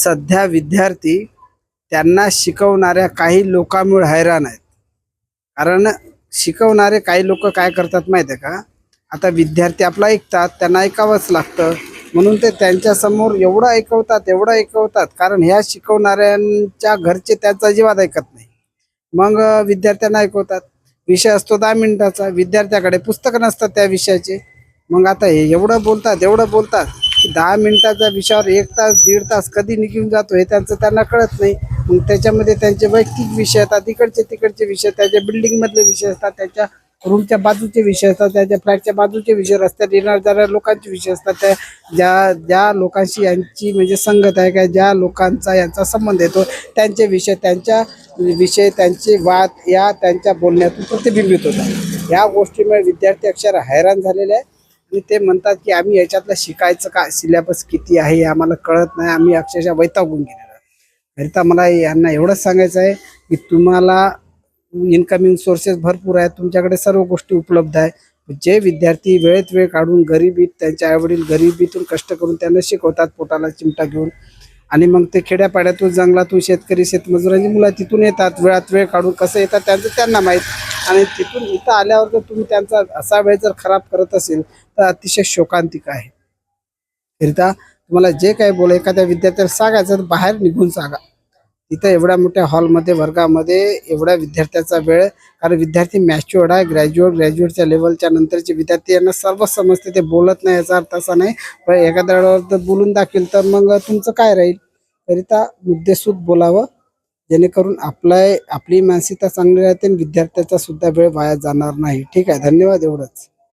सध्या विद्यार्थी त्यांना शिकवणाऱ्या काही लोकांमुळे हैराण आहेत. कारण शिकवणारे काही लोक काय करतात माहिती आहे का? आता विद्यार्थी आपला ऐकतात त्यांना ऐकावंच लागतं. म्हणून ते त्यांच्यासमोर एवढं ऐकवतात एवढं ऐकवतात. कारण ह्या शिकवणाऱ्यांच्या घरचे त्यांचा अजिबात ऐकत नाही. मग विद्यार्थ्यांना ऐकवतात. विषय असतो दहा मिनिटाचा. विद्यार्थ्याकडे पुस्तकं नसतात त्या विषयाचे. मग आता हे एवढं बोलतात एवढं बोलतात. दहा मिनिटाच्या विषयावर एक तास दीड तास कधी निघून जातो हे त्यांचं त्यांना कळत नाही. मग त्याच्यामध्ये त्यांचे वैयक्तिक विषय येतात तिकडचे तिकडचे विषय त्याच्या बिल्डिंगमधले विषय असतात त्याच्या रूमच्या बाजूचे विषय असतात त्याच्या फ्लॅटच्या बाजूचे विषय रस्त्यात येणार जाणाऱ्या लोकांचे विषय असतात. त्या ज्या ज्या लोकांशी यांची म्हणजे संगत आहे का ज्या लोकांचा यांचा संबंध येतो त्यांचे विषय त्यांच्या विषय त्यांचे वाद या त्यांच्या बोलण्यातून प्रतिबिंबित होतात. या गोष्टीमुळे विद्यार्थी अक्षर हैराण झालेले आहे आणि ते म्हणतात की आम्ही याच्यातलं शिकायचं का? सिलेबस किती आहे आम्हाला कळत नाही. आम्ही अक्षरशः वैतागून गेलेलो आहे करिता मला यांना एवढंच सांगायचं आहे की तुम्हाला इन्कमिंग सोर्सेस भरपूर आहेत. तुमच्याकडे सर्व गोष्टी उपलब्ध आहे जे विद्यार्थी वेळेत वेळ काढून गरिबीत त्यांच्या आईवडील गरिबीतून कष्ट करून त्यांना शिकवतात पोटाला चिमटा घेऊन आणि मग ते खेड्यापाड्यातून जंगलातून शेतकरी शेतमजुरांची मुलं तिथून येतात. वेळात वेळ काढून कसं येतात त्यांचं त्यांना माहीत. आणि तिथून इथं आल्यावर जर तुम्ही त्यांचा असा वेळ जर खराब करत असेल तर अतिशय शोकांतिक आहे. करिता तुम्हाला जे काही बोल एखाद्या विद्यार्थ्याला सांगायचं तर बाहेर निघून सांगा. इथं एवढ्या मोठ्या हॉलमध्ये वर्गामध्ये एवढा विद्यार्थ्याचा वेळ कारण विद्यार्थी मॅच्युअर्ड आहे ग्रॅज्युएट ग्रॅज्युएटच्या लेवलच्या नंतरचे विद्यार्थी यांना सर्व समजते ते बोलत नाही याचा अर्थ असा नाही. पण एखाद्या वेळेवर जर बोलून दाखील तर मग तुमचं काय राहील? करिता मुद्देसूद बोलावं जेणेकरून आपला आपली मानसिकता चांगली राहते आणि विद्यार्थ्याचा सुद्धा वेळ वाया जाणार नाही. ठीक आहे धन्यवाद एवढंच.